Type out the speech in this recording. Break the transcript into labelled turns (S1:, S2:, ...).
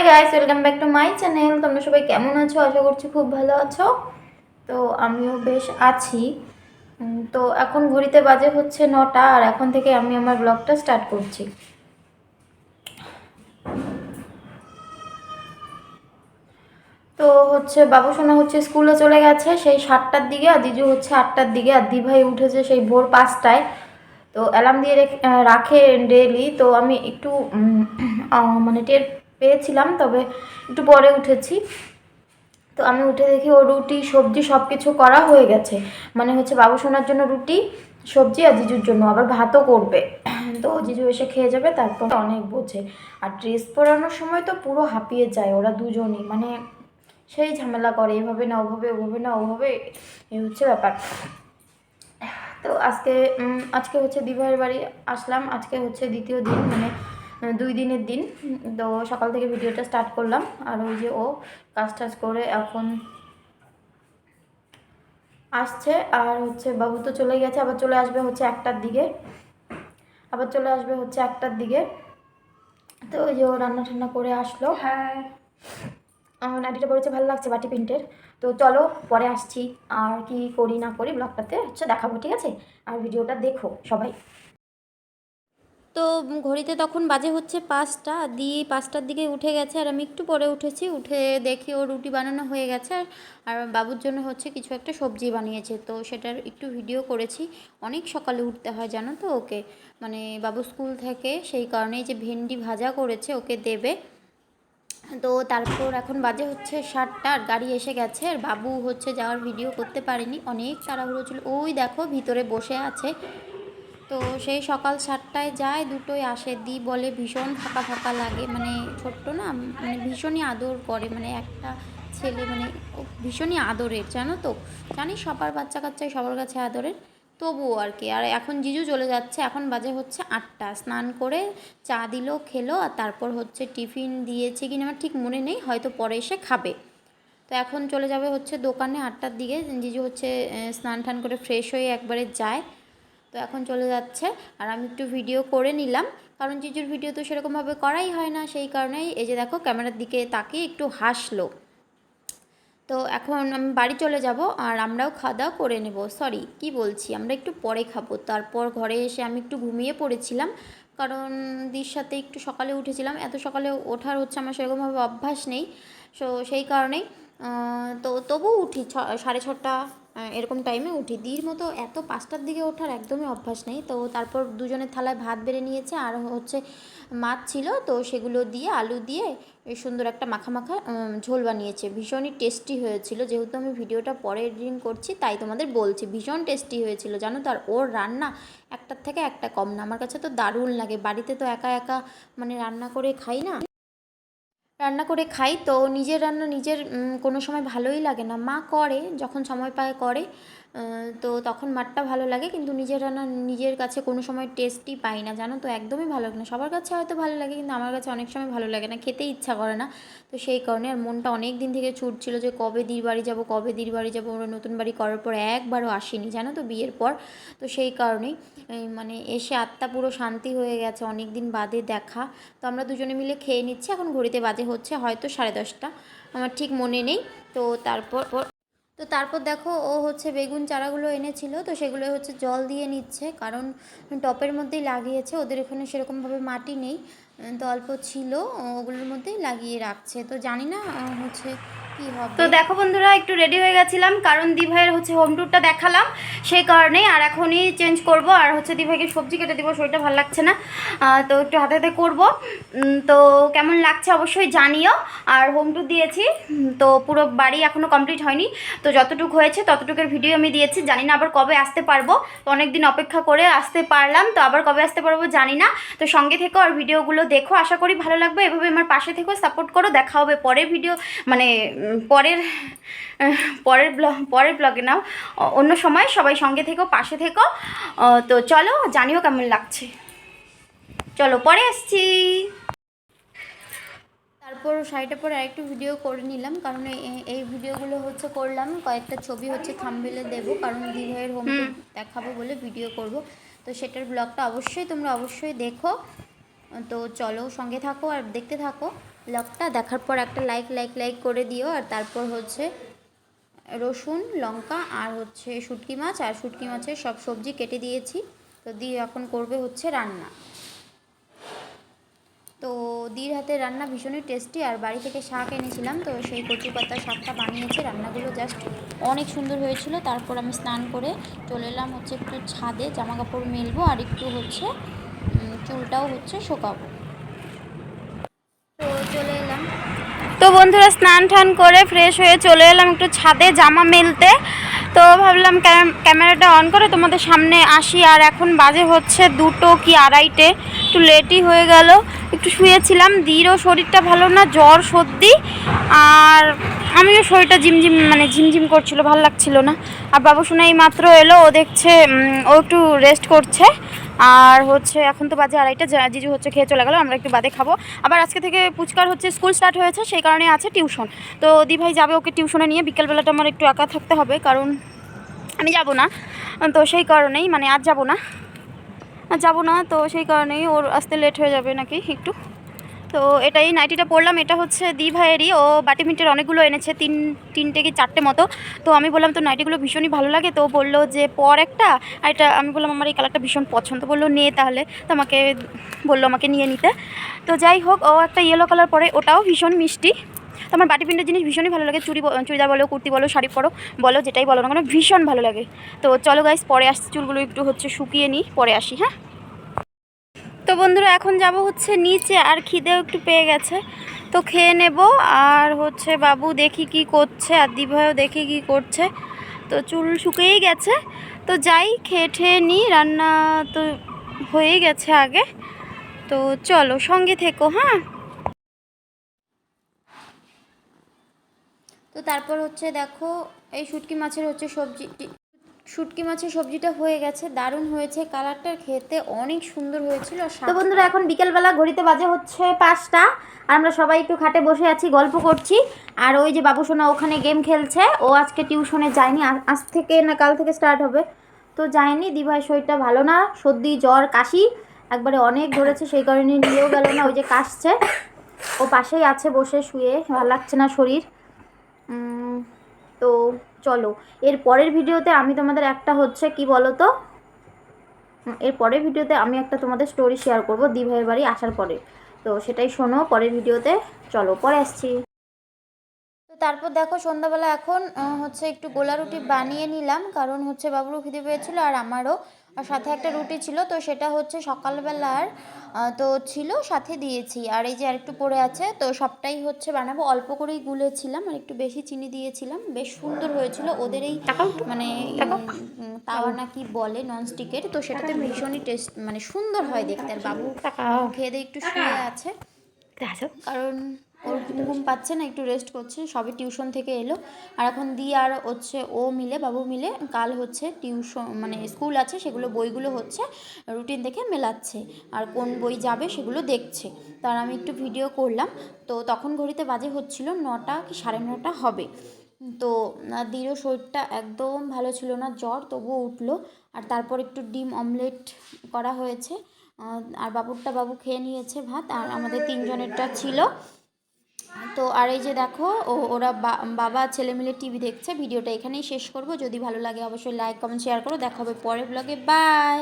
S1: Hi guys welcome back to my channel তোমরা সবাই কেমন আছো? আশা করছি খুব ভালো আছো। তো আমিও বেশ আছি। তো এখন ঘড়িতে বাজে হচ্ছে নটা, আর এখন থেকে আমি আমার ব্লগটা স্টার্ট করছি। তো হচ্ছে বাবু সোনা হচ্ছে স্কুলে চলে গেছে সেই সাতটার দিকে, আর দিজু হচ্ছে আটটার দিকে, আর দিভাই উঠেছে সেই ভোর পাঁচটায়। তো অ্যালার্ম দিয়ে রাখে ডেলি তো আমি একটু মানে টের পেয়েছিলাম, তবে একটু পরে উঠেছি। তো আমি উঠে দেখি ও রুটি, সবজি সব কিছু করা হয়ে গেছে। মানে হচ্ছে বাবু সোনার জন্য রুটি, সবজি আর জিজুর জন্য, আবার ভাতও করবে। তো জিজু এসে খেয়ে যাবে, তারপর অনেক বোঝে। আর ড্রেস পরানোর সময় তো পুরো হাঁপিয়ে যায় ওরা দুজনই। মানে সেই ঝামেলা করে, এভাবে না, ওভাবে ওভাবে না, ওভাবে। এই হচ্ছে ব্যাপার। তো আজকে আজকে হচ্ছে দিভাইয়ের বাড়ি আসলাম। আজকে হচ্ছে দ্বিতীয় দিন মানে দুই দিনের দিন। তো সকাল থেকে ভিডিওটা স্টার্ট করলাম। আর ওই যে ও কাজ টাজ করে এখন আসছে। আর হচ্ছে বাবু তো চলে গেছে আবার চলে আসবে হচ্ছে একটার দিকে। আবার চলে আসবে হচ্ছে একটার দিকে। তো ওই যে ও রান্না টান্না করে আসলো। হ্যাঁ। আমার নাইটিটা পড়েছে ভালো লাগছে বাটি প্রিন্টের। তো চলো পরে আসছি। আর কি করি না করি ব্লগটাতে হচ্ছে দেখাবো ঠিক আছে? আর ভিডিওটা দেখো সবাই। তো ঘড়িতে তখন বাজে হচ্ছে পাঁচটা, দিয়ে পাঁচটার দিকে উঠে গেছে আর আমি একটু পরে উঠেছি, উঠে দেখি ও রুটি বানানো হয়ে গেছে আর- বাবুর জন্য হচ্ছে কিছু একটা সবজি বানিয়েছে, তো সেটার একটু ভিডিও করেছি। অনেক সকালে উঠতে হয় জানো তো ওকে মানে বাবু স্কুল থেকে সেই কারণেই যে ভেন্ডি ভাজা করেছে ওকে দেবে। তো তারপর এখন বাজে হচ্ছে সাতটা আর গাড়ি এসে গেছে আর বাবু হচ্ছে যাওয়ার ভিডিও করতে পারেনি, অনেক তাড়াহুড়ো ছিল। ওই দেখো ভিতরে বসে আছে তো সেই সকাল সাতটায় যায় দুটোই আসে। দি বলে ভীষণ ফাঁকা ফাঁকা লাগে মানে ছোট্ট না মানে ভীষণই আদর করে মানে একটা ছেলে মানে ভীষণই আদরের, জানো তো? জানি সবার বাচ্চা কাচ্চাই সবার কাছে আদরের। তবুও আর কি, আর এখন জিজু চলে যাচ্ছে, এখন বাজে হচ্ছে আটটা। স্নান করে চা দিলো, খেলো, আর তারপর হচ্ছে টিফিন দিয়েছে কিনা আমার ঠিক মনে নেই, হয়তো পরে এসে খাবে। তো এখন চলে যাবে হচ্ছে দোকানে, আটটার দিকে। জিজু হচ্ছে স্নান টান করে ফ্রেশ হয়ে একবারে যায়। তো এখন চলে যাচ্ছে। আর আমি একটু ভিডিও করে নিলাম। কারণ জিজুর ভিডিও তো সেরকমভাবে করাই হয় না, সেই কারণেই এই যে দেখো ক্যামেরার দিকে তাকিয়ে একটু হাসলো। তো এখন আমি বাড়ি চলে যাব আর আমরাও খাওয়া দাওয়া করে নেব। সরি কি বলছি? আমরা একটু পরে খাব। তারপর ঘরে এসে আমি একটু ঘুমিয়ে পড়েছিলাম। কারণ দির সাথে একটু সকালে উঠেছিলাম। এত সকালে ওঠার হচ্ছে আমার সেরকমভাবে অভ্যাস নেই। সো সেই কারণেই তো তবুও উঠি ছ, সাড়ে ছটা এরকম টাইমে উঠি। দির মতো এত পাঁচটার দিকে ওঠার একদমই অভ্যাস নেই। তো তারপর দুজনের থালায় ভাত বেড়ে নিয়েছে, আর হচ্ছে মাছ ছিল, তো সেগুলো দিয়ে আলু দিয়ে সুন্দর একটা মাখা মাখা ঝোল বানিয়েছে। ভীষণই টেস্টি হয়েছিল। যেহেতু আমি ভিডিওটা পরে এডিটিং করছি, তাই তোমাদের বলছি, ভীষণ টেস্টি হয়েছিল। জানো তো, আর ওর রান্না একটার থেকে একটা কম না। আমার কাছে তো দারুণ লাগে। বাড়িতে তো একা একা মানে রান্না করে খাই না। রান্না করে খাই, তো নিজের রান্না নিজের কোনো সময় ভালোই লাগে না। মা করে, যখন সময় পায় করে তো তখন মারটা ভালো লাগে, কিন্তু নিজের রান্না নিজের কাছে কোনো সময় টেস্টই পাই না। জানো তো, একদমই ভালো লাগে না। সবার কাছে হয়তো ভালো লাগে, কিন্তু আমার কাছে অনেক সময় ভালো লাগে না, খেতে ইচ্ছা করে না। তো সেই কারণে আর মনটা অনেক দিন থেকে ছুটছিল যে কবে দির বাড়ি যাব, কবে দির বাড়ি যাব, ওরা নতুন বাড়ি করার পর একবারও আসেনি। জানো তো, বিয়ের পর। তো সেই কারণেই মানে এসে আত্মা পুরো শান্তি হয়ে গেছে অনেক দিন বাদে দেখা। তো আমরা দুজনে মিলে খেয়ে নিচ্ছি, এখন ঘড়িতে বাজে হচ্ছে হয়তো সাড়ে দশটা। আমার ঠিক মনে নেই। তো তারপর তো তারপর দেখো ও হচ্ছে বেগুন চারাগুলো এনেছিল, তো সেগুলো হচ্ছে জল দিয়ে নিচ্ছে। কারণ টপের মধ্যেই লাগিয়েছে, ওদের এখানে সেরকমভাবে মাটি নেই। তো অল্প ছিল ওগুলোর মধ্যেই লাগিয়ে রাখছে। তো জানি না হচ্ছে
S2: তো দেখো বন্ধুরা, একটু রেডি হয়ে গেছিলাম, কারণ দিভাইয়ের হচ্ছে হোম ট্যুরটা দেখালাম, সেই কারণেই আর এখনই চেঞ্জ করব, আর হচ্ছে দিভাইকে সবজি কেটে দিব, শরীরটা ভালো লাগছে না তো একটু হাতে হাতে করব। তো কেমন লাগছে অবশ্যই জানিও, আর হোম ট্যুর দিয়েছি তো পুরো বাড়ি এখনও কমপ্লিট হয়নি, তো যতটুকু হয়েছে ততটুকুর ভিডিও আমি দিয়েছি, জানি না আবার কবে আসতে পারব, তো অনেক দিন অপেক্ষা করে আসতে পারলাম, তো আবার কবে আসতে পারব জানি না, তো সঙ্গে থেকো আর ভিডিওগুলো দেখো, আশা করি ভালো লাগবে, এভাবে আমার পাশে থেকো সাপোর্ট করো, দেখা হবে পরে ভিডিও মানে পরের পরের ব্লগ পরের ব্লগে নাও। অন্য সময় সবাই সঙ্গে থেকো পাশে থেকো। তো চলো জানিও কেমন লাগছে। চলো পরে আসছি।
S1: তারপর শাড়িটা পরে আরেকটু ভিডিও করে নিলাম কারণ এই- ভিডিওগুলো হচ্ছে করলাম। কয়েকটা ছবি হচ্ছে থাম্বেলে দেবো কারণ দিভাইয়ের হোম। দেখাবো বলে ভিডিও করব। তো সেটার ব্লগটা অবশ্যই তোমরা অবশ্যই দেখো। তো চলো সঙ্গে থাকো আর দেখতে থাকো। ব্লগটা দেখার পর একটা লাইক লাইক লাইক করে দিও। আর তারপর হচ্ছে রসুন, লঙ্কা আর হচ্ছে শুটকি মাছ। আর শুটকি মাছের সব সবজি কেটে দিয়েছি। তো দিয়ে এখন করবে হচ্ছে রান্না। তো দির হাতে রান্না ভীষণই টেস্টি। আর বাড়ি থেকে শাক এনেছিলাম, তো সেই কচু পাতা শাকটা বানিয়েছে। রান্নাগুলো জাস্ট অনেক সুন্দর হয়েছিল। তারপর আমি স্নান করে চলে এলাম হচ্ছে একটু ছাদে জামা কাপড় মেলবো। আর একটু হচ্ছে চুলটাও হচ্ছে শোকাবো। তো বন্ধুরা, স্নান টান করে ফ্রেশ হয়ে চলে এলাম একটু ছাদে জামা মেলতে। তো ভাবলাম ক্যামেরাটা অন করে তোমাদের সামনে আসি। আর এখন বাজে হচ্ছে দুটো কি আড়াইটে। একটু লেটই হয়ে গেল। একটু শুয়েছিলাম। দিরও শরীরটা ভালো না, জ্বর সর্দি। আর আমিও শরীরটা ঝিমঝিম মানে ঝিমঝিম করছিল, ভালো লাগছিল না। আর বাবু শোনা এই মাত্র এলো, ও দেখছে ও একটু রেস্ট করছে। আর হচ্ছে, এখন তো বাজে আড়াইটা জিজু হচ্ছে খেয়ে চলে গেলো, আমরা একটু বাদে খাব। আবার আজকে থেকে পুচকার হচ্ছে স্কুল স্টার্ট হয়েছে, সেই কারণে আছে টিউশন তো দি ভাই যাবে ওকে টিউশনে নিয়ে, বিকেলবেলাটা আমার একটু একা থাকতে হবে, কারণ আমি যাব না। তো সেই কারণেই মানে আজ যাব না। আর যাব না, তো সেই কারণেই ওর আসতে লেট হয়ে যাবে নাকি একটু। তো এটা এই নাইটিটা পরলাম, এটা হচ্ছে দি ভাইয়েরই। ও বাটি মিন্টের অনেকগুলো এনেছে, তিন, তিনটে কি চারটে মতো। তো আমি বললাম তো নাইটিগুলো ভীষণই ভালো লাগে? তো বলল যে, পর একটা। আর এটা, আমি বললাম, আমার এই কালারটা ভীষণ পছন্দ। বলল, নে তাহলে। তো আমাকে বলল, আমাকে নিয়ে নিতে। তো যাই হোক, ও একটা ইয়েলো কালার পরে, ওটাও ভীষণ মিষ্টি। তো আমার বাটি প্রিন্টের জিনিস ভীষণই ভালো লাগে। ব- চুড়িদার বলো, কুর্তি বলো, শাড়ি পরো, বলো, যেটাই বলো না কেন, ভীষণ ভালো লাগে। তো চলো গাইস পরে আসছি। চুলগুলো একটু হচ্ছে শুকিয়ে নিই, পরে আসি হ্যাঁ? তো বন্ধুরা, এখন যাব হচ্ছে নিচে, আর খিদেও একটু পেয়ে গেছে। তো খেয়ে নেব, আর হচ্ছে বাবু দেখি কি করছে, আর দিভাইও দেখি কি করছে। তো চুল শুকিয়েই গেছে। তো যাই, খেয়ে ঠেয়ে নিই, রান্না তো হয়েই গেছে আগে। তো চলো, সঙ্গে থেকো হ্যাঁ? তো তারপর হচ্ছে দেখো, এই শুটকি মাছের হচ্ছে সবজি শুটকি মাছের সবজিটা হয়ে গেছে, দারুণ হয়েছে কালারটা খেতে অনেক সুন্দর হয়েছিল তো বন্ধুরা, এখন বিকেলবেলা ঘড়িতে বাজে হচ্ছে পাঁচটা, আর আমরা সবাই একটু খাটে বসে আছি, গল্প করছি। আর ওই যে বাবু সোনা ওখানে গেম খেলছে, ও আজকে টিউশনে যায়নি আজ থেকে না কাল থেকে স্টার্ট হবে। তো যায়নি, দিভাই শরীরটা ভালো না, সর্দি, জ্বর, কাশি, একবারে অনেক ধরেছে, সেই কারণে নিয়েও গেল না, ওই যে কাশছে। ও পাশেই আছে বসে শুয়ে, ভালো লাগছে না শরীর। তো চলো, এর পরের ভিডিওতে আমি তোমাদের একটা হচ্ছে কি বলো তো এর পরের ভিডিওতে আমি একটা তোমাদের স্টোরি শেয়ার করব দিভাইয়ের বাড়ি আসার পরে। তো সেটাই শোনো, পরের ভিডিওতে চলো, পরে আসছি। তারপর দেখো সন্ধ্যাবেলা এখন হচ্ছে একটু গোলা রুটি বানিয়ে নিলাম কারণ হচ্ছে বাবুরও খিদে পেয়েছিল আর আমারও। আর সাথে একটা রুটি ছিল তো সেটা হচ্ছে সকালবেলার তো ছিল সাথে দিয়েছি। আর এই যে আরেকটু পড়ে আছে তো সবটাই হচ্ছে বানাবো। অল্প করেই গুলেছিলাম আর একটু বেশি চিনি দিয়েছিলাম। বেশ সুন্দর হয়েছিল ওদের এই মানে তাওয়া নাকি বলে ননস্টিকের তো সেটাতে ভীষণই টেস্ট মানে সুন্দর হয় দেখতে। আর বাবু খেয়ে দিয়ে একটু শুয়ে আছে। কারণ ওর ঘুম পাচ্ছে না, একটু রেস্ট করছে সবে টিউশন থেকে এলো। আর এখন দিয়ে আর হচ্ছে ও মিলে, বাবু মিলে কাল হচ্ছে টিউশন মানে স্কুল আছে, সেগুলো বইগুলো হচ্ছে রুটিন দেখে মেলাচ্ছে। আর কোন বই যাবে সেগুলো দেখছে। তার আমি একটু ভিডিও করলাম। তো তখন ঘড়িতে বাজে হচ্ছিল নটা কি সাড়ে নটা হবে। তো দিরও শরীরটা একদম ভালো ছিল না, জ্বর তবুও উঠল। আর তারপর একটু ডিম অমলেট করা হয়েছে। আর বাবুরটা বাবু খেয়ে নিয়েছে ভাত। আর আমাদের তিনজনেরটা ছিল। তো আর এই যে দেখো, ও, ওরা বাবা ছেলে মিলে টিভি দেখছে, ভিডিওটা এখানেই শেষ করব। যদি ভালো লাগে অবশ্যই লাইক কমেন্ট শেয়ার করো। দেখা হবে পরের ব্লগে বাই